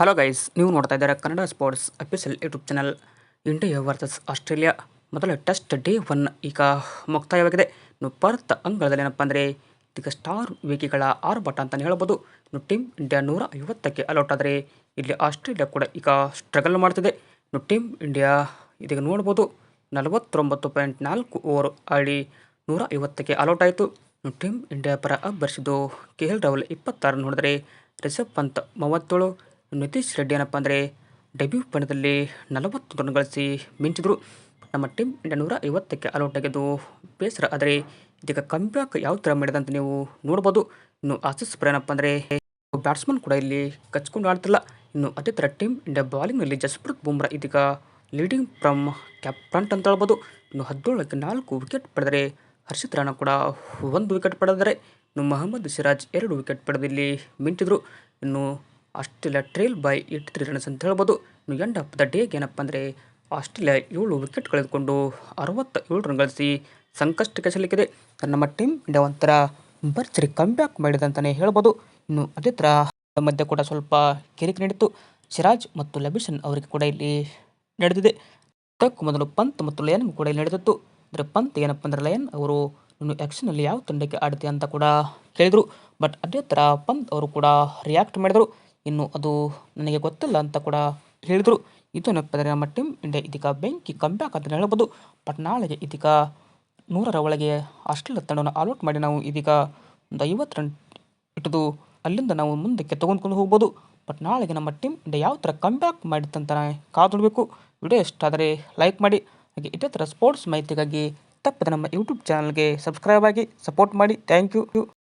Hello guys ನೀವು ನೋಡ್ತಾ ಇದ್ದಾರೆ Kannada sports official YouTube channel India versus Australia ಮೊದಲ ಟೆಸ್ಟ್ ಡೇ ಒನ್ ಈಗ ಮುಕ್ತಾಯವಾಗಿದೆ. ಇನ್ನು ಅಂಗಳದಲ್ಲಿ ಏನಪ್ಪ ಅಂದರೆ ಈಗ ಸ್ಟಾರ್ ವೇಗಿಗಳ ಆರ್ಭಟ ಅಂತಲೇ ಹೇಳ್ಬೋದು. ಟೀಮ್ ಇಂಡಿಯಾ ನೂರ ಐವತ್ತಕ್ಕೆ ಅಲೌಟ್ ಆದರೆ ಇಲ್ಲಿ ಆಸ್ಟ್ರೇಲಿಯಾ ಕೂಡ ಈಗ ಸ್ಟ್ರಗಲ್ ಮಾಡ್ತಿದೆ. ಟೀಮ್ ಇಂಡಿಯಾ ಇದೀಗ ನೋಡ್ಬೋದು ನಲವತ್ತೊಂಬತ್ತು ಪಾಯಿಂಟ್ ನಾಲ್ಕು ಓವರ್ ಆಡಿ ನೂರ ಐವತ್ತಕ್ಕೆ ಅಲೌಟ್ ಆಯಿತು. ಟೀಮ್ ಇಂಡಿಯಾ ಪರ ಅಬ್ಬರಿಸಿದ್ದು ಕೆ ಎಲ್ ರಾಹುಲ್ ಇಪ್ಪತ್ತಾರು ನೋಡಿದರೆ ರಿಷಬ್ ಪಂತ್ ಮೂವತ್ತೇಳು ನಿತೀಶ್ ರೆಡ್ಡಿ ಏನಪ್ಪ ಅಂದರೆ ಡೆಬ್ಯೂ ಪಂದ್ಯದಲ್ಲಿ ನಲವತ್ತು ರನ್ ಗಳಿಸಿ ಮಿಂಚಿದ್ರು. ನಮ್ಮ ಟೀಮ್ ಇಂಡಿಯಾ ನೂರ ಐವತ್ತಕ್ಕೆ ಅಲೌಟ್ ಆಗಿದ್ದು ಬೇಸರ. ಆದರೆ ಇದೀಗ ಕಂಬ್ಯಾಕ್ ಯಾವ ಥರ ಮಾಡಿದಂತ ನೀವು ನೋಡ್ಬೋದು. ಇನ್ನು ಆಸೀಸ್ ಏನಪ್ಪ ಅಂದರೆ ಬ್ಯಾಟ್ಸ್ಮನ್ ಕೂಡ ಇಲ್ಲಿ ಕಚ್ಕೊಂಡು ಆಡ್ತಿಲ್ಲ. ಇನ್ನು ಅದೇ ಥರ ಟೀಮ್ ಇಂಡಿಯಾ ಬಾಲಿಂಗ್ನಲ್ಲಿ ಜಸ್ಪ್ರೀತ್ ಬುಮ್ರಾ ಇದೀಗ ಲೀಡಿಂಗ್ ಫ್ರಮ್ ಕ್ಯಾಪ್ ಫ್ರಂಟ್ ಅಂತ ಹೇಳ್ಬೋದು. ಇನ್ನು ಹದಿನೇಳಕ್ಕೆ ನಾಲ್ಕು ವಿಕೆಟ್ ಪಡೆದರೆ ಹರ್ಷಿತ್ ರಾಣಾ ಕೂಡ ಒಂದು ವಿಕೆಟ್ ಪಡೆದರೆ. ಇನ್ನು ಮೊಹಮ್ಮದ್ ಸಿರಾಜ್ ಎರಡು ವಿಕೆಟ್ ಪಡೆದಿಲ್ಲಿ ಮಿಂಚಿದ್ರು. ಇನ್ನು Australia trail by eight three runs ಅಂತ ಹೇಳ್ಬೋದು. ಇನ್ನು ಎಂಡ್ ಆಫ್ ದ ಡೇಗೆ ಏನಪ್ಪ ಅಂದರೆ ಆಸ್ಟ್ರೇಲಿಯಾ ಏಳು ವಿಕೆಟ್ ಕಳೆದುಕೊಂಡು ಅರವತ್ತ ಏಳು ರನ್ ಗಳಿಸಿ ಸಂಕಷ್ಟಕ್ಕೆ ಸಿಲುಕಿದೆ ನಮ್ಮ ಟೀಮ್ ಇಂಡಿಯಾ ಒಂಥರ ಭರ್ಜರಿ ಕಂಬ್ಯಾಕ್ ಮಾಡಿದೆ ಅಂತಲೇ ಹೇಳ್ಬೋದು. ಇನ್ನು ಅದೇ ಥರ ಮಧ್ಯೆ ಕೂಡ ಸ್ವಲ್ಪ ಕಿರಿಕ್ ನೀಡಿತ್ತು. ಸಿರಾಜ್ ಮತ್ತು ಲಬಿಷನ್ ಅವರಿಗೆ ಕೂಡ ಇಲ್ಲಿ ನಡೆದಿದೆ. ಅದಕ್ಕೂ ಮೊದಲು ಪಂತ್ ಮತ್ತು ಲಯನ್ ಕೂಡ ಇಲ್ಲಿ ನಡೆದಿತ್ತು. ಅಂದರೆ ಪಂತ್ ಏನಪ್ಪ ಅಂದರೆ ಲಯನ್ ಅವರು ನೀನು ಆ್ಯಕ್ಷನಲ್ಲಿ ಯಾವ ತಂಡಕ್ಕೆ ಆಡ್ತೀಯ ಅಂತ ಕೂಡ ಕೇಳಿದರು. ಬಟ್ ಅದೇ ಥರ ಪಂತ್ ಅವರು ಕೂಡ ರಿಯಾಕ್ಟ್ ಮಾಡಿದರು. ಇನ್ನು ಅದು ನನಗೆ ಗೊತ್ತಿಲ್ಲ ಅಂತ ಕೂಡ ಹೇಳಿದರು. ಇದು ಏನಪ್ಪ ಅಂದರೆ ನಮ್ಮ ಟೀಮ್ ಇಂಡಿಯಾ ಇದೀಗ ಬೆಂಕಿ ಕಂಬ್ಯಾಕ್ ಅಂತ ಹೇಳ್ಬೋದು. ಬಟ್ ನಾಳೆಗೆ ಇದೀಗ ನೂರರ ಒಳಗೆ ಆಸ್ಟ್ರೇಲಿಯಾ ತಂಡವನ್ನು ಆಲ್ಔಟ್ ಮಾಡಿ ನಾವು ಇದೀಗ ಒಂದು ಐವತ್ತು ರನ್ ಇಟ್ಟದು. ಅಲ್ಲಿಂದ ನಾವು ಮುಂದಕ್ಕೆ ತೊಗೊಂಡ್ಕೊಂಡು ಹೋಗ್ಬೋದು. ಬಟ್ ನಾಳೆಗೆ ನಮ್ಮ ಟೀಮ್ ಇಂಡಿಯಾ ಯಾವ ಥರ ಕಂಬ್ಯಾಕ್ ಮಾಡಿತ್ತಂತ ಕಾದು ನೋಡಬೇಕು. ವಿಡಿಯೋ ಇಷ್ಟ ಆದರೆ ಲೈಕ್ ಮಾಡಿ. ಹಾಗೆ ಇದೇ ಥರ ಸ್ಪೋರ್ಟ್ಸ್ ಮಾಹಿತಿಗಾಗಿ ತಪ್ಪದೆ ನಮ್ಮ ಯೂಟ್ಯೂಬ್ ಚಾನಲ್ಗೆ ಸಬ್ಸ್ಕ್ರೈಬ್ ಆಗಿ ಸಪೋರ್ಟ್ ಮಾಡಿ. Thank you